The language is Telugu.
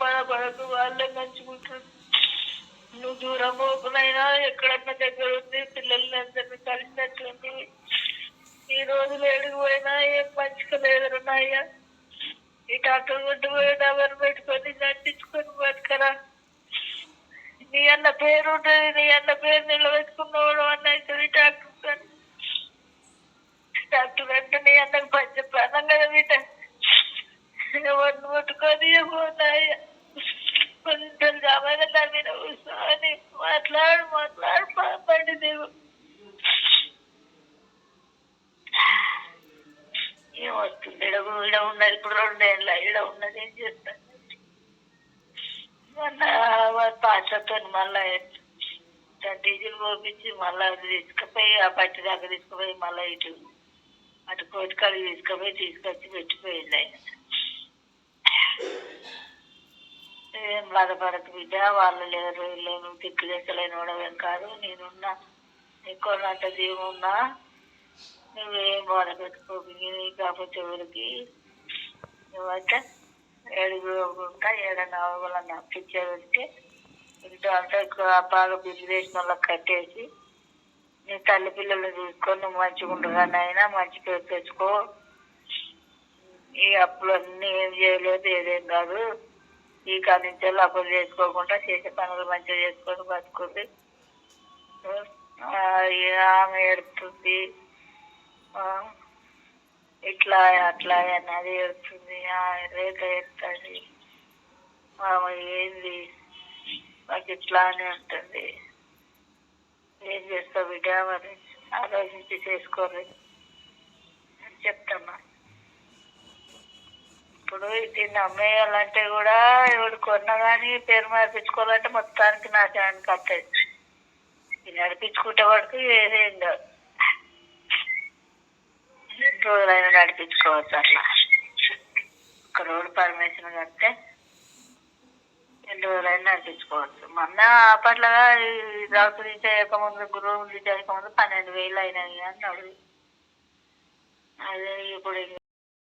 బాధపడకు వాళ్ళే మంచుకుంటారు నువ్వు దూరం పోకునైనా ఎక్కడన్నా దగ్గర ఉంది పిల్లల్ని అందరినీ కలిసినట్లుంది ఈ రోజు ఏడికి పోయినా ఏం మంచిగా లేదన్నాయ్యా ఈ డాక్టర్ కొట్టు పోయి డబర్ పెట్టుకొని నటించుకొని బతకరా? నీ అన్న పేరు ఉంటుంది నీ అన్న పేరు నిలబెట్టుకున్నవాడు అన్నది డాక్టర్ కానీ డాక్టర్ అంటే నీ అన్నకు పంచ ప్రాణం కదా బిడ్డ. ఎవరిని ముట్టుకొని పోతాయ్యా మాట్లాడు మాట్లాడు పండి దేవు ఏమొస్తుంది ఇడ ఇడ ఉన్నది ఇప్పుడు రెండేళ్ళ ఇడ ఉన్నది ఏం చేస్తాను పాసతో మళ్ళా డీజిల్ పోపించి మళ్ళా అది తీసుకుపోయి ఆ బట్టి దాకా తీసుకుపోయి మళ్ళా ఇటు అటు కోటికాడికి తీసుకుపోయి తీసుకొచ్చి పెట్టిపోయింది ఆయన. ఏం బాధపడకు బిడ్డ వాళ్ళు లేరు లేము దిక్కు వాడవేం కాదు. నేనున్నా ఎక్కువనంత దీవున్నా నువ్వేం బాధ పెట్టుకోకు కాకపోతే ఎవరికి? నువ్వైతే ఏడుగుంటా ఏడన్నా వాళ్ళని అప్పించే పెడితే ఇంట్లో అంతా ఎక్కువ బాగా బిల్లు వేసిన వాళ్ళకి కట్టేసి నీ తల్లి పిల్లల్ని చూసుకొని నువ్వు మంచిగా ఉండగానే అయినా మంచి పేరు తెచ్చుకో. ఈ అప్పులన్నీ ఏం చేయలేదు ఏదేం కాదు. ఈ కాడి నుంచి అప్పులు చేసుకోకుండా చేసే పనులు మంచిగా చేసుకొని బతుకుంది. ఆమె ఏడుతుంది ఇట్లా అట్లా అన్నది ఏడుతుంది రేఖ ఏడుతుంది. ఆమె ఏంది? మాకు ఇట్లా అని ఉంటుంది. ఏం చేస్తావు బిడ్డ? మరి ఆలోచించి చేసుకోరు అని చెప్తామా ఇప్పుడు దీన్ని అమ్మేయాలంటే కూడా ఎవడు కొన్నా కానీ పేరు మార్పించుకోవాలంటే మొత్తానికి నాశనానికి వస్తుంది ఇది నడిపించుకుంటే వాడికి ఏదేం కాదు. రోజులైనా నడిపించుకోవచ్చు అట్లా. ఒక రోడ్డు పర్మిషన్ కడితే ఎన్ని రోజులైనా నడిపించుకోవచ్చు. మొన్న అప్పట్లో ఈ రాత్రి చేయకముందు గురువు చేయకముందు పన్నెండు వేలు అయినాయి అన్నాడు అదే ఇప్పుడు